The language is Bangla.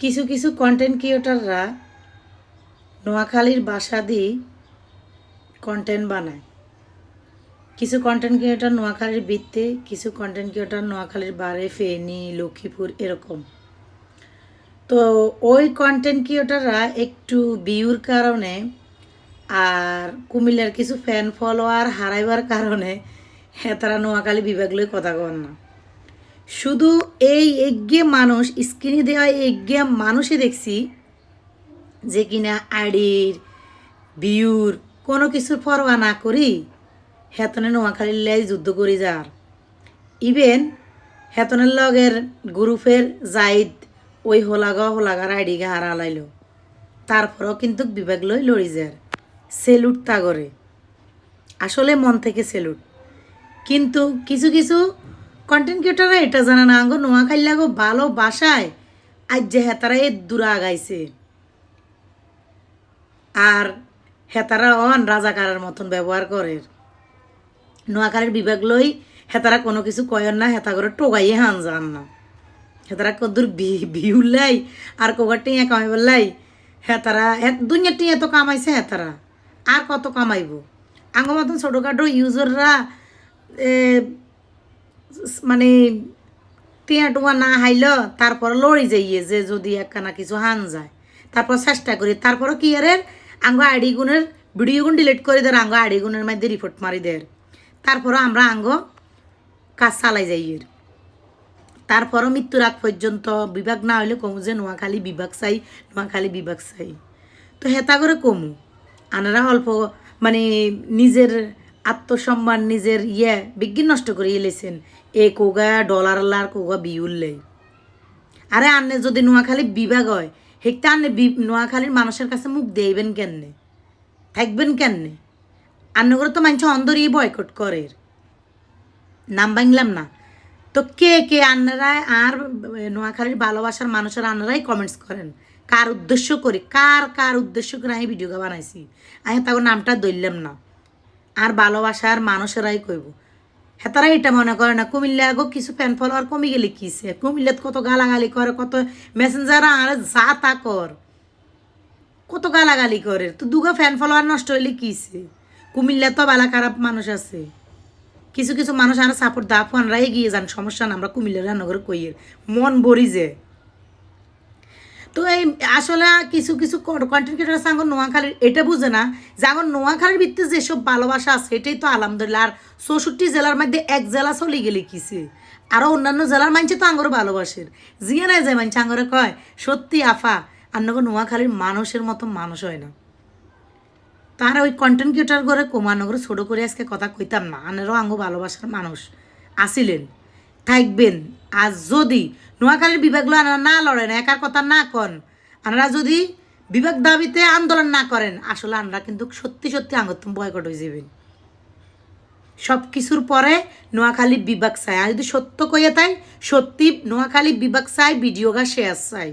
কিছু কিছু কন্টেন্ট ক্রিয়েটাররা নোয়াখালীর বাসা দিয়ে কন্টেন্ট বানায়। কিছু কন্টেন্ট ক্রিয়েটার নোয়াখালীর বৃত্তে কিছু কন্টেন্ট ক্রিয়েটার নোয়াখালীর বারে ফেনী, লক্ষ্মীপুর এরকম। তো ওই কন্টেন্ট ক্রিয়েটাররা একটু বিউর কারণে আর কুমিল্লার কিছু ফ্যান ফলোয়ার হারাইবার কারণে হ্যাঁ তারা নোয়াখালী বিভাগ লই কথা কন না। শুধু এই এগিয়ে মানুষ, স্ক্রিনে দেওয়া এগিয়ে মানুষই দেখছি যে কিনা আড়ির, বিউর কোনো কিছুর পরোয়া না করি, হেতনে নোয়াখালীর লাই যুদ্ধ করি যার। ইভেন হেতনের লগের গ্রুপের জাইদ ওই হোলাগা হোলাগার আইডি গা হারা লাইল। তারপরেও কিন্তু বিভাগ লই লড়ি যার। সেলুট তাগরে আসলে মন থেকে সেলুট। কিন্তু কিছু কিছু কন্টেন্ট ক্রিয়েটাররা এটা জানে না। আঙ্গো নোয়াখালী লাগো ভালো বাসায় আজ যে হেতারা এ দূরা আগাইছে আর হেতারা অন রাজাকারের মতন ব্যবহার করে নোয়াখালীর বিভাগ লই হেতারা কোনো কিছু কয়েন না, হেতা করে টোগাইয়ে হান যান না। হেতারা কদ্দুর বিহুর লাই, আর কোগার টিয়া কামাইবার লাই হেতারা দুনিয়ার টিয়া তো কামাইছে হেতারা। আর কত কামাইব? আঙ্গ মতন ছোটোখাটো ইউজাররা মানে টিয়া টুয়া না হাইল তারপর লড়ি যাইয়ে যে যদি একখানা কিছু হান যায়। তারপর চেষ্টা করি তারপর কি আরে আঙ্গ আইডি গুণের ভিডিও গুণ ডিলিট করে দেয় আঙ্গ আইডি গুণের মধ্যে রিপোর্ট মারি দেয় তারপরও আমরা আঙ্গ কাজ চালাই যাই এর তারপরও মৃত্যুর আগ পর্যন্ত বিভাগ না হইলে কমু যে নোয়াখালী বিভাগ চাই, নোয়াখালী বিভাগ চাই। তো হেতা করে কমু। আনারা অল্প মানে নিজের আত্মসম্মান, নিজের ইয়ে বিজ্ঞান নষ্ট করে এলেছেন। এ কোগা ডলার লার কোগা বিউললে। আরে আন্নে যদি নোয়াখালী বিভাগ হয়, হেকটা আন্নে নোয়াখালীর মানুষের কাছে মুখ দেইবেন কেননে থাকবেন কেননে আন্নে করে তো মানুষ অন্দরই বয়কট করে। নাম বাংলাম না। তো কে কে আন্নারাই আর নোয়াখালীর ভালোবাসার মানুষের আন্নারাই কমেন্টস করেন? কার উদ্দেশ্য করে? কার কার উদ্দেশ্য করে আমি ভিডিওটা বানাইছি? আমি তাকে নামটা ধরলাম না। আর ভালোবাসার মানুষেরাই কইব। হেতারা এটা মনে করে না কুমিল্লা আগো কিছু ফ্যান ফলোয়ার কমে গেলে কিসে কুমিল্লাত কত গালাগালি করে, কত মেসেঞ্জার আর যা তা কর। কত গালাগালি করে, তো দুগা ফ্যান ফলোয়ার নষ্ট হইলে কিসে কুমিল্লা তো বালা খারাপ মানুষ আছে। কিছু কিছু মানুষ আর সাপোর্ট দা ফানরা এগিয়ে যান, সমস্যা না, আমরা কুমিল্লা রান্নাঘরে কইয়ের। মন ভরি যে। তো এই আসলে কিছু কিছু কন্টেন্ট ক্রিয়েটার আমার নোয়াখালীর, এটা বুঝে না যে আমার নোয়াখালীর ভিত্তিতে যেসব ভালোবাসা আছে, এটাই তো আলহামদুলিল্লাহ। আর চৌষট্টি জেলার মধ্যে এক জেলা চলে গেলে কিসে আরও অন্যান্য জেলার মানছে তো আঙ্গর ভালোবাসের। জিয়ে নাই যায় মানছে আঙ্গরে কয়, সত্যি আফা আন্নগর নোয়াখালীর মানুষের মতো মানুষ হয় না। তারা ওই কন্টেন্ট ক্রিয়েটার করে কমানো ছোটো করে আজকে কথা কইতাম না। আনেরও আঙ্গ ভালোবাসার মানুষ আসিলেন, থাকবেন। আর যদি নোয়াখালীর বিভাগগুলো আনারা না লড়েন একার কথা না কন। আনারা যদি বিভাগ দাবিতে আন্দোলন না করেন, আসলে আনারা কিন্তু সত্যি সত্যি আঙ্গতম বয়কট হয়ে যাবেন। সব কিছুর পরে নোয়াখালী বিভাগ চাই আর যদি সত্য কইয়া তাই, সত্যি নোয়াখালী বিভাগ চাই বিডিওগা শেয়ার চাই